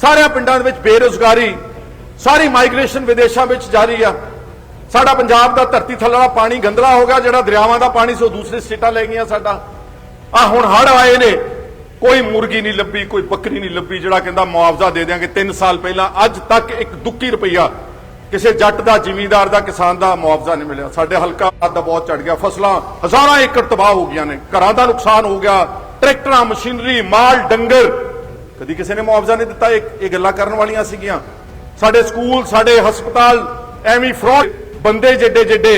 ਸਾਰਿਆਂ ਪਿੰਡਾਂ ਦੇ ਵਿੱਚ ਬੇਰੁਜ਼ਗਾਰੀ, ਸਾਰੀ ਮਾਈਗ੍ਰੇਸ਼ਨ ਵਿਦੇਸ਼ਾਂ ਵਿੱਚ ਜਾਰੀ ਆ। ਸਾਡਾ ਪੰਜਾਬ ਦਾ ਧਰਤੀ ਥੱਲੇ ਥੱਲੜਾ ਪਾਣੀ ਗੰਦਲਾ ਹੋ ਗਿਆ, ਜਿਹੜਾ ਦਰਿਆਵਾਂ ਦਾ ਪਾਣੀ ਸੋ ਦੂਸਰੀ ਸਟੇਟਾਂ ਲੈ ਗਈਆਂ ਸਾਡਾ। ਆ ਹੁਣ ਹੜ ਆਏ ਨੇ, ਕੋਈ ਮੁਰਗੀ ਨਹੀਂ ਲੱਭੀ, ਕੋਈ ਬੱਕਰੀ ਨਹੀਂ ਲੱਭੀ, ਜਿਹੜਾ ਕਹਿੰਦਾ ਮੁਆਵਜ਼ਾ ਦੇ ਦਿਆਂਗੇ 3 ਸਾਲ ਪਹਿਲਾਂ, ਅੱਜ ਤੱਕ ਇੱਕ ਦੁੱਕੀ ਰੁਪਈਆ ਕਿਸੇ ਜੱਟ ਦਾ, ਜ਼ਿਮੀਂਦਾਰ ਦਾ, ਕਿਸਾਨ ਦਾ ਮੁਆਵਜ਼ਾ ਨਹੀਂ ਮਿਲਿਆ। ਸਾਡੇ ਹਲਕਾ ਦਾ ਬਹੁਤ ਚੜ ਗਿਆ, ਫਸਲਾਂ ਹਜ਼ਾਰਾਂ ਏਕੜ ਤਬਾਹ ਹੋ ਗਈਆਂ ਨੇ। ਘਰਾਂ ਦਾ ਨੁਕਸਾਨ ਹੋ ਗਿਆ, ਟਰੈਕਟਰਾਂ, ਮਸ਼ੀਨਰੀ, ਮਾਲ, ਡੰਗਰ ਕਦੀ ਕਿਸੇ ਨੇ ਮੁਆਵਜ਼ਾ ਨਹੀਂ ਦਿੱਤਾ, ਇਹ ਗੱਲਾਂ ਕਰਨ ਵਾਲੀਆਂ ਸੀਗੀਆਂ। ਸਾਡੇ ਸਕੂਲ, ਸਾਡੇ ਹਸਪਤਾਲ, ਐਵੇਂ ਫਰੋਡ ਬੰਦੇ ਜਿੱਡੇ ਜਿੱਡੇ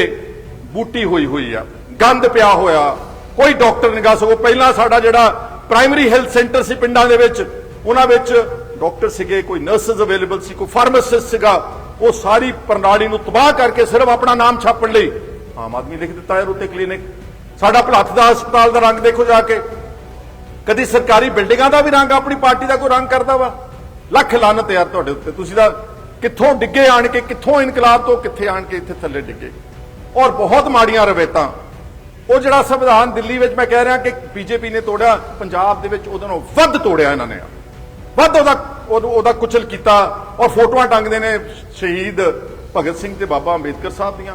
ਬੂਟੀ ਹੋਈ ਹੋਈ ਆ, ਗੰਦ ਪਿਆ ਹੋਇਆ। ਕੋਈ ਡਾਕਟਰ ਨਿਗਾ ਗਾ ਸਗੋਂ, ਪਹਿਲਾਂ ਸਾਡਾ ਜਿਹੜਾ ਪ੍ਰਾਇਮਰੀ ਹੈਲਥ ਸੈਂਟਰ ਸੀ ਪਿੰਡਾਂ ਦੇ ਵਿੱਚ, ਉਹਨਾਂ ਵਿੱਚ ਡਾਕਟਰ ਸੀਗੇ, ਕੋਈ ਨਰਸਸ ਅਵੇਲੇਬਲ ਸੀ, ਕੋਈ ਫਾਰਮਾਸਿਸਟ ਸੀਗਾ। ਉਹ ਸਾਰੀ ਪ੍ਰਣਾਲੀ ਨੂੰ ਤਬਾਹ ਕਰਕੇ ਸਿਰਫ ਆਪਣਾ ਨਾਮ ਛਾਪਣ ਲਈ ਆਮ ਆਦਮੀ ਲਿਖ ਦਿੱਤਾ ਹੈ ਉੱਤੇ ਕਲੀਨਿਕ ਸਾਡਾ ਭਲੱਥ ਦਾ ਹਸਪਤਾਲ ਦਾ ਰੰਗ ਦੇਖੋ ਜਾ ਕੇ। ਕਦੀ ਸਰਕਾਰੀ ਬਿਲਡਿੰਗਾਂ ਦਾ ਵੀ ਰੰਗ ਆਪਣੀ ਪਾਰਟੀ ਦਾ ਕੋਈ ਰੰਗ ਕਰਦਾ ਵਾ? ਲੱਖ ਲਾਨਤ ਯਾਰ ਤੁਹਾਡੇ ਉੱਤੇ। ਤੁਸੀਂ ਤਾਂ ਕਿੱਥੋਂ ਡਿੱਗੇ ਆਣ ਕੇ, ਕਿੱਥੋਂ ਇਨਕਲਾਬ ਤੋਂ ਕਿੱਥੇ ਆਣ ਕੇ ਇੱਥੇ ਥੱਲੇ ਡਿੱਗੇ? ਔਰ ਬਹੁਤ ਮਾੜੀਆਂ ਰਵੇਤਾਂ। ਉਹ ਜਿਹੜਾ ਸੰਵਿਧਾਨ ਦਿੱਲੀ ਵਿੱਚ ਮੈਂ ਕਹਿ ਰਿਹਾ ਕਿ ਬੀਜੇਪੀ ਨੇ ਤੋੜਿਆ, ਪੰਜਾਬ ਦੇ ਵਿੱਚ ਉਹਦੇ ਨਾਲੋਂ ਵੱਧ ਤੋੜਿਆ ਇਹਨਾਂ ਨੇ। ਵੱਧ ਉਹਦਾ ਉਹਨੂੰ- ਉਹਦਾ ਕੁਚਲ ਕੀਤਾ ਔਰ ਫੋਟੋਆਂ ਟੰਗਦੇ ਨੇ ਸ਼ਹੀਦ ਭਗਤ ਸਿੰਘ ਤੇ ਬਾਬਾ ਅੰਬੇਦਕਰ ਸਾਹਿਬ ਦੀਆਂ।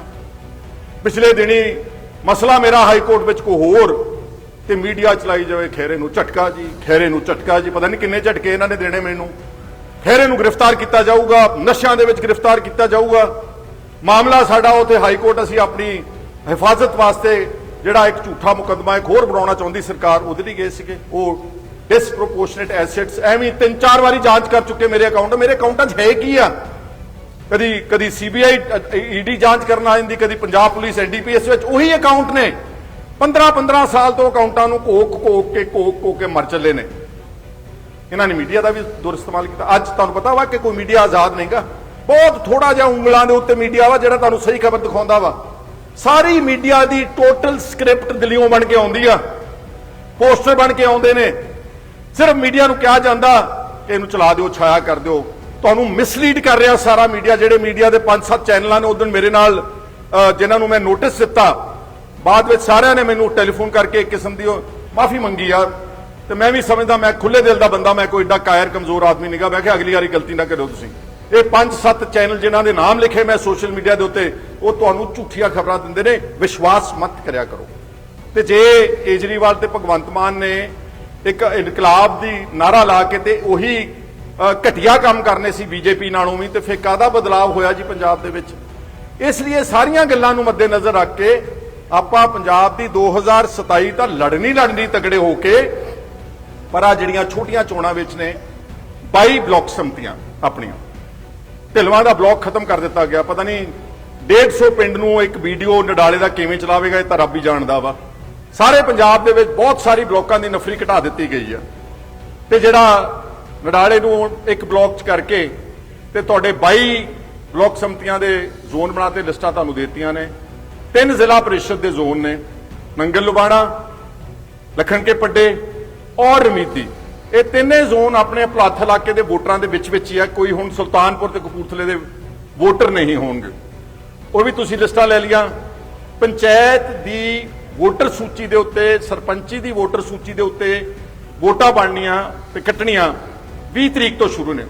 ਪਿਛਲੇ ਦਿਨੀ ਮਸਲਾ ਮੇਰਾ ਹਾਈ ਕੋਰਟ ਵਿੱਚ ਕੋ ਹੋਰ ਤੇ ਮੀਡੀਆ ਚਲਾਈ ਜਾਵੇ ਖੇਰੇ ਨੂੰ ਝਟਕਾ ਜੀ ਖੇਰੇ ਨੂੰ ਝਟਕਾ ਜੀ, ਪਤਾ ਨਹੀਂ ਕਿੰਨੇ ਝਟਕੇ ਇਹਨਾਂ ਨੇ ਦੇਣੇ ਮੈਨੂੰ। ਖੇਰੇ ਨੂੰ ਗ੍ਰਿਫਤਾਰ ਕੀਤਾ ਜਾਊਗਾ, ਨਸ਼ਿਆਂ ਦੇ ਵਿੱਚ ਗ੍ਰਿਫਤਾਰ ਕੀਤਾ ਜਾਊਗਾ। ਮਾਮਲਾ ਸਾਡਾ ਉਥੇ ਹਾਈ ਕੋਰਟ ਅਸੀਂ ਆਪਣੀ ਹਿਫਾਜ਼ਤ ਵਾਸਤੇ ਜਿਹੜਾ ਇੱਕ ਝੂਠਾ ਮੁਕੱਦਮਾ, ਇੱਕ ਹੋਰ ਬਣਾਉਣਾ ਚਾਹੁੰਦੀ ਸਰਕਾਰ, ਉਹਦੇ ਲਈ ਗਏ ਸੀਗੇ। ਉਹ ਡਿਸਪ੍ਰੋਪੋਰਸ਼ਨੇਟ ਐਸੈਟਸ ਐਵੇਂ ਤਿੰਨ ਚਾਰ ਵਾਰੀ ਜਾਂਚ ਕਰ ਚੁੱਕੇ ਮੇਰੇ ਅਕਾਊਂਟ ਮੇਰੇ ਅਕਾਊਂਟਾਂ 'ਚ ਹੈ ਕੀ ਆ? ਕਦੀ ਕਦੀ ਸੀਬੀਆਈ ਈਡੀ ਜਾਂਚ ਕਰਨ ਆ ਜਾਂਦੀ, ਕਦੀ ਪੰਜਾਬ ਪੁਲਿਸ ਐਨਡੀਪੀਐਸ ਵਿੱਚ ਉਹੀ ਅਕਾਊਂਟ ਨੇ। 15 15 ਸਾਲ ਤੋਂ ਅਕਾਊਂਟਾਂ ਨੂੰ ਕੋਕ ਕੋਕ ਕੇ ਕੋਕ ਕੋਕ ਕੇ ਮਰ ਚੱਲੇ ਨੇ। ਇਹਨਾਂ ਨੇ ਮੀਡੀਆ ਦਾ ਵੀ ਦੁਰ ਇਸਤੇਮਾਲ ਕੀਤਾ। ਅੱਜ ਤੁਹਾਨੂੰ ਪਤਾ ਵਾ ਕਿ ਕੋਈ ਮੀਡੀਆ ਆਜ਼ਾਦ ਨਹੀਂਗਾ ਬਹੁਤ ਥੋੜਾ ਜਿਹਾ ਉਂਗਲਾਂ ਦੇ ਉੱਤੇ ਮੀਡੀਆ ਵਾ ਜਿਹੜਾ ਤੁਹਾਨੂੰ ਸਹੀ ਖਬਰ ਦਿਖਾਉਂਦਾ ਵਾ। ਸਾਰੀ ਮੀਡੀਆ ਦੀ ਟੋਟਲ ਸਕ੍ਰਿਪਟ ਦਿੱਲੀੋਂ ਬਣ ਕੇ ਆਉਂਦੀ ਆ। ਪੋਸਟਰ ਬਣ ਕੇ ਆਉਂਦੇ ਨੇ। ਸਿਰਫ ਮੀਡੀਆ ਨੂੰ ਕਿਹਾ ਜਾਂਦਾ ਕਿ ਇਹਨੂੰ ਚਲਾ ਦਿਓ ਛਾਇਆ ਕਰ ਦਿਓ। ਤੁਹਾਨੂੰ ਮਿਸਲੀਡ ਕਰ ਰਿਹਾ ਸਾਰਾ ਮੀਡੀਆ ਜਿਹੜੇ ਮੀਡੀਆ ਦੇ 5-7 ਚੈਨਲਾਂ ਨੇ ਉਦੋਂ ਮੇਰੇ ਨਾਲ ਅਹ, ਜਿਨ੍ਹਾਂ ਨੂੰ ਮੈਂ ਨੋਟਿਸ ਦਿੱਤਾ ਬਾਅਦ ਵਿੱਚ ਸਾਰਿਆਂ ਨੇ ਮੈਨੂੰ ਟੈਲੀਫੋਨ ਕਰਕੇ ਇੱਕ ਕਿਸਮ ਦੀ ਮਾਫੀ ਮੰਗੀ ਯਾਰ। ਤੇ ਮੈਂ ਵੀ ਸਮਝਦਾ ਮੈਂ ਖੁੱਲੇ ਦਿਲ ਦਾ ਬੰਦਾ ਮੈਂ ਕੋਈ ਏਡਾ ਕਾਇਰ ਕਮਜ਼ੋਰ ਆਦਮੀ ਨਹੀਂਗਾ ਮੈਂ ਕਿਹਾ ਅਗਲੀ ਵਾਰੀ ਗਲਤੀ ਨਾ ਕਰਿਓ ਤੁਸੀਂ। ਇਹ 5-7 ਚੈਨਲ ਜਿਨ੍ਹਾਂ ਦੇ ਨਾਮ ਲਿਖੇ ਮੈਂ ਸੋਸ਼ਲ ਮੀਡੀਆ ਦੇ ਉੱਤੇ ਉਹ ਤੁਹਾਨੂੰ ਝੂਠੀਆਂ ਖਬਰਾਂ ਦਿੰਦੇ ਨੇ। ਵਿਸ਼ਵਾਸ ਮਤ ਕਰਿਆ ਕਰੋ। ਤੇ ਜੇ ਕੇਜਰੀਵਾਲ ਤੇ ਭਗਵੰਤ ਮਾਨ ਨੇ ਇੱਕ ਇਨਕਲਾਬ ਦੀ ਨਾਰਾ ਲਾ ਕੇ ਤੇ ਉਹੀ ਅ, ਘਟੀਆ ਕੰਮ ਕਰਨੇ ਸੀ ਬੀਜੇਪੀ ਨਾਲੋਂ ਵੀ ਤੇ ਫਿਰ ਕਾਹਦਾ ਬਦਲਾਅ ਹੋਇਆ ਜੀ ਪੰਜਾਬ ਦੇ ਵਿੱਚ? ਇਸ ਲਈ ਸਾਰੀਆਂ ਗੱਲਾਂ ਨੂੰ ਮੱਦੇਨਜ਼ਰ ਰੱਖ ਕੇ ਆਪਾਂ ਪੰਜਾਬ ਦੀ 2027 ਤਾਂ ਲੜਨੀ ਲੜਨੀ ਤਗੜੇ ਹੋ ਕੇ ਪਰ ਆ ਜਿਹੜੀਆਂ ਛੋਟੀਆਂ ਚੋਣਾਂ ਵਿੱਚ ਨੇ 22 ਬਲਾਕ ਸੰਮਤੀਆਂ ਆਪਣੀਆਂ। ਢਿਲਵਾਂ ਦਾ ਬਲਾਕ ਖਤਮ ਕਰ ਦਿੱਤਾ ਗਿਆ। ਪਤਾ ਨਹੀਂ 150 ਪਿੰਡ ਨੂੰ ਇੱਕ ਵੀਡੀਓ ਨਡਾਲੇ ਦਾ ਕਿਵੇਂ ਚਲਾਵੇਗਾ, ਇਹ ਤਾਂ ਰੱਬ ਹੀ ਜਾਣਦਾ ਵਾ। ਸਾਰੇ ਪੰਜਾਬ ਦੇ ਵਿੱਚ ਬਹੁਤ ਸਾਰੀ ਬਲਾਕਾਂ ਦੀ ਨਫਰੀ ਘਟਾ ਦਿੱਤੀ ਗਈ ਆ। ਤੇ ਜਿਹੜਾ ਨਡਾਲੇ ਨੂੰ ਇੱਕ ਬਲਾਕ ਚ ਕਰਕੇ ਤੇ ਤੁਹਾਡੇ 22 ਬਲਾਕ ਸੰਮਤੀਆਂ ਦੇ ਜ਼ੋਨ ਬਣਾਤੇ ਲਿਸਟਾਂ ਤੁਹਾਨੂੰ ਦਿੱਤੀਆਂ ਨੇ। ਤਿੰਨ ਜ਼ਿਲ੍ਹਾ ਪਰਿਸ਼ਦ ਦੇ ਜ਼ੋਨ ਨੇ ਨੰਗਲ ਲੁਬਾਣਾ, ਲਖਣ ਕੇ ਪੱਡੇ ਔਰ ਰਮੀਤੀ। ਇਹ ਤਿੰਨੇ ਜ਼ੋਨ ਆਪਣੇ ਭਲੱਥ ਇਲਾਕੇ ਦੇ ਵੋਟਰਾਂ ਦੇ ਵਿੱਚ ਵਿੱਚ ਹੀ ਆ। ਕੋਈ ਹੁਣ ਸੁਲਤਾਨਪੁਰ ਤੇ ਕਪੂਰਥਲੇ ਦੇ ਵੋਟਰ ਨਹੀਂ ਹੋਣਗੇ। ਉਹ ਵੀ ਤੁਸੀਂ ਲਿਸਟਾਂ ਲੈ ਲੀਆਂ ਪੰਚਾਇਤ ਦੀ ਵੋਟਰ ਸੂਚੀ ਦੇ ਉੱਤੇ, ਸਰਪੰਚੀ ਦੀ ਵੋਟਰ ਸੂਚੀ ਦੇ ਉੱਤੇ ਵੋਟਾਂ ਬਣਨੀਆਂ ਤੇ ਕੱਟਣੀਆਂ 20 ਤਰੀਕ ਤੋਂ ਸ਼ੁਰੂ ਨੇ।